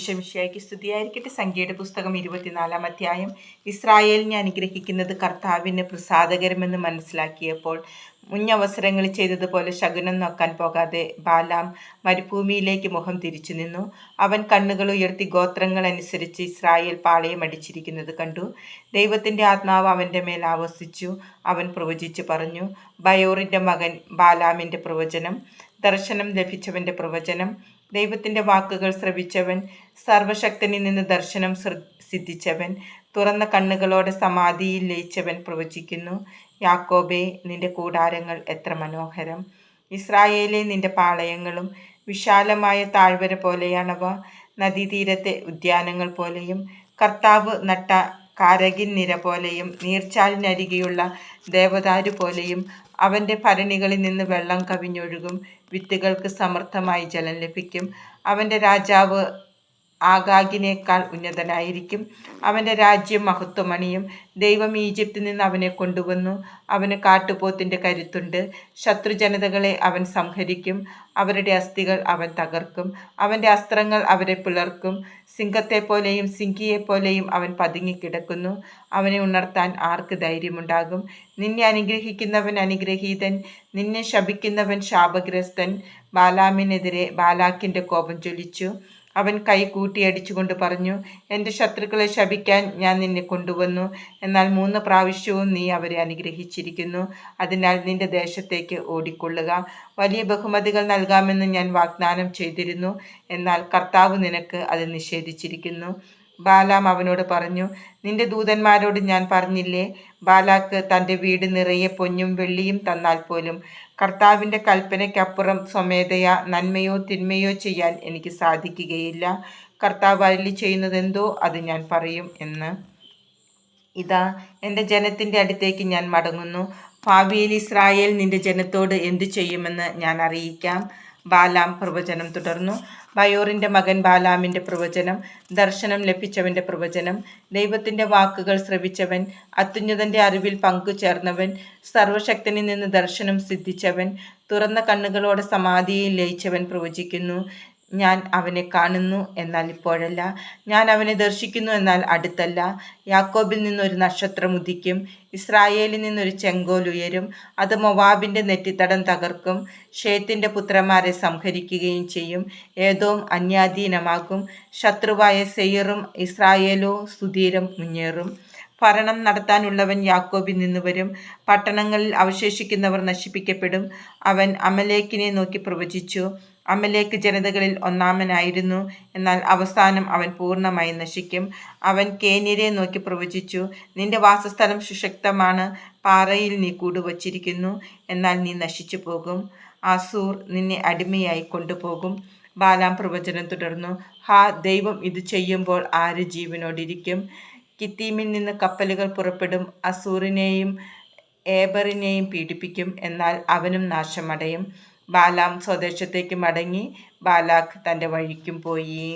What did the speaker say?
ശംശിയായിക്ക് സ്തുതിയായിരിക്കട്ടെ. സംഖ്യയുടെ പുസ്തകം ഇരുപത്തിനാലാം അധ്യായം. ഇസ്രായേലിനെ അനുഗ്രഹിക്കുന്നത് കർത്താവിന് പ്രസാദകരമെന്ന് മനസ്സിലാക്കിയപ്പോൾ മുന്നവസരങ്ങളിൽ ചെയ്തതുപോലെ ശകുനം നോക്കാൻ പോകാതെ ബാലാം മരുഭൂമിയിലേക്ക് മുഖം തിരിച്ചു നിന്നു. അവൻ കണ്ണുകൾ ഉയർത്തി ഗോത്രങ്ങൾ അനുസരിച്ച് ഇസ്രായേൽ പാളയം അടിച്ചിരിക്കുന്നത് കണ്ടു. ദൈവത്തിന്റെ ആത്മാവ് അവന്റെ മേൽ ആവസിച്ചു. അവൻ പ്രവചിച്ചു പറഞ്ഞു ബയോറിന്റെ മകൻ ബാലാമിന്റെ പ്രവചനം ദർശനം ലഭിച്ചവന്റെ പ്രവചനം ദൈവത്തിന്റെ വാക്കുകൾ ശ്രവിച്ചവൻ സർവശക്തനിൽ നിന്ന് ദർശനം സിദ്ധിച്ചവൻ തുറന്ന കണ്ണുകളോടെ സമാധിയിൽ ലയിച്ചവൻ പ്രവചിക്കുന്നു. യാക്കോബെ നിന്റെ കൂടാരങ്ങൾ എത്ര മനോഹരം. ഇസ്രായേലെ നിന്റെ പാളയങ്ങളും വിശാലമായ താഴ്വര പോലെയാണവ. നദീതീരത്തെ ഉദ്യാനങ്ങൾ പോലെയും കർത്താവ് നട്ട കാരകിൻ നിര പോലെയും നീർച്ചാലിനരികെയുള്ള ദേവദാരു പോലെയും അവന്റെ ഭരണികളിൽ നിന്ന് വെള്ളം കവിഞ്ഞൊഴുകും. വിത്തുകൾക്ക് സമർത്ഥമായി ജലം ലഭിക്കും. അവന്റെ രാജാവ് ആഗാഗിനേക്കാൾ ഉന്നതനായിരിക്കും. അവന്റെ രാജ്യം മഹത്വമണിയും ദൈവം ഈജിപ്തിൽ നിന്ന് അവനെ കൊണ്ടുവന്നു. അവന് കാട്ടുപോത്തിന്റെ കരുത്തുണ്ട്. ശത്രുജനതകളെ അവൻ സംഹരിക്കും. അവരുടെ അസ്ഥികൾ അവൻ തകർക്കും. അവന്റെ അസ്ത്രങ്ങൾ അവരെ പിളർക്കും. സിംഹത്തെപ്പോലെയും സിംഗിയെപ്പോലെയും അവൻ പതുങ്ങിക്കിടക്കുന്നു. അവനെ ഉണർത്താൻ ആർക്ക് ധൈര്യമുണ്ടാകും? നിന്നെ അനുഗ്രഹിക്കുന്നവൻ അനുഗ്രഹീതൻ. നിന്നെ ശപിക്കുന്നവൻ ശാപഗ്രസ്തൻ. ബാലാമിനെതിരെ ബാലാക്കിന്റെ കോപം ജ്വലിച്ചു. അവൻ കൈ കൂട്ടിയടിച്ചുകൊണ്ട് പറഞ്ഞു എന്റെ ശത്രുക്കളെ ശപിക്കാൻ ഞാൻ നിന്നെ കൊണ്ടുവന്നു. എന്നാൽ മൂന്ന് പ്രാവശ്യവും നീ അവരെ അനുഗ്രഹിച്ചിരിക്കുന്നു. അതിനാൽ നിന്റെ ദേശത്തേക്ക് ഓടിക്കൊള്ളുക. വലിയ ബഹുമതികൾ നൽകാമെന്ന് ഞാൻ വാഗ്ദാനം ചെയ്തിരുന്നു. എന്നാൽ കർത്താവ് നിനക്ക് അത് നിഷേധിച്ചിരിക്കുന്നു. ബാലാം അവനോട് പറഞ്ഞു നിന്റെ ദൂതന്മാരോട് ഞാൻ പറഞ്ഞില്ലേ ബാലാക്ക് തന്റെ വീട് നിറയെ പൊന്നും വെള്ളിയും തന്നാൽ പോലും കർത്താവിന്റെ കൽപ്പനയ്ക്കപ്പുറം സ്വമേധയാ നന്മയോ തിന്മയോ ചെയ്യാൻ എനിക്ക് സാധിക്കുകയില്ല. കർത്താവ് അരളി ചെയ്യുന്നതെന്തോ അത് ഞാൻ പറയും എന്ന്. ഇതാ എന്റെ ജനത്തിന്റെ അടുത്തേക്ക് ഞാൻ മടങ്ങുന്നു. ഭാവിയിൽ ഇസ്രായേൽ നിന്റെ ജനത്തോട് എന്തു ചെയ്യുമെന്ന് ഞാൻ അറിയിക്കാം. ബാലാം പ്രവചനം തുടർന്നു. ബയോറിന്റെ മകൻ ബാലാമിന്റെ പ്രവചനം ദർശനം ലഭിച്ചവന്റെ പ്രവചനം ദൈവത്തിന്റെ വാക്കുകൾ ശ്രവിച്ചവൻ അത്യുന്നതന്റെ അറിവിൽ പങ്കുചേർന്നവൻ സർവശക്തനിൽ നിന്ന് ദർശനം സിദ്ധിച്ചവൻ തുറന്ന കണ്ണുകളോടെ സമാധിയിൽ ലയിച്ചവൻ പ്രവചിക്കുന്നു. ഞാൻ അവനെ കാണുന്നു എന്നാൽ ഇപ്പോഴല്ല. ഞാൻ അവനെ ദർശിക്കുന്നു എന്നാൽ അടുത്തല്ല. യാക്കോബിൽ നിന്നൊരു നക്ഷത്രം ഉദിക്കും. ഇസ്രായേലിൽ നിന്നൊരു ചെങ്കോൽ ഉയരും. അത് മൊവാബിന്റെ നെറ്റിത്തടം തകർക്കും. ഷേത്തിന്റെ പുത്രന്മാരെ സംഹരിക്കുകയും ചെയ്യും. ഏതോ അന്യാധീനമാകും. ശത്രുവായ സെയ്റും ഇസ്രായേലോ സുധീരം മുന്നേറും. ഭരണം നടത്താനുള്ളവൻ യാക്കോബിൽ നിന്ന് വരും. പട്ടണങ്ങളിൽ അവശേഷിക്കുന്നവർ നശിപ്പിക്കപ്പെടും. അവൻ അമലേക്കിനെ നോക്കി പ്രവചിച്ചു. അമലേക്ക് ജനതകളിൽ ഒന്നാമനായിരുന്നു. എന്നാൽ അവസാനം അവൻ പൂർണമായി നശിക്കും. അവൻ കേന്യരെ നോക്കി പ്രവചിച്ചു. നിന്റെ വാസസ്ഥലം സുശക്തമാണ്. പാറയിൽ നീ കൂടുവച്ചിരിക്കുന്നു. എന്നാൽ നീ നശിച്ചു പോകും. അസൂർ നിന്നെ അടിമയായി കൊണ്ടുപോകും. ബാലാം പ്രവചനം തുടർന്നു. ഹാ ദൈവം ഇത് ചെയ്യുമ്പോൾ ആര് ജീവനോടിരിക്കും? കിത്തീമിൽ നിന്ന് കപ്പലുകൾ പുറപ്പെടും അസൂറിനെയും ഏബറിനെയും പീഡിപ്പിക്കും എന്നാൽ അവനും നാശമടയും. ബാലാം സ്വദേശത്തേക്ക് മടങ്ങി ബാലാഖ് തന്റെ വഴിക്കും പോയി.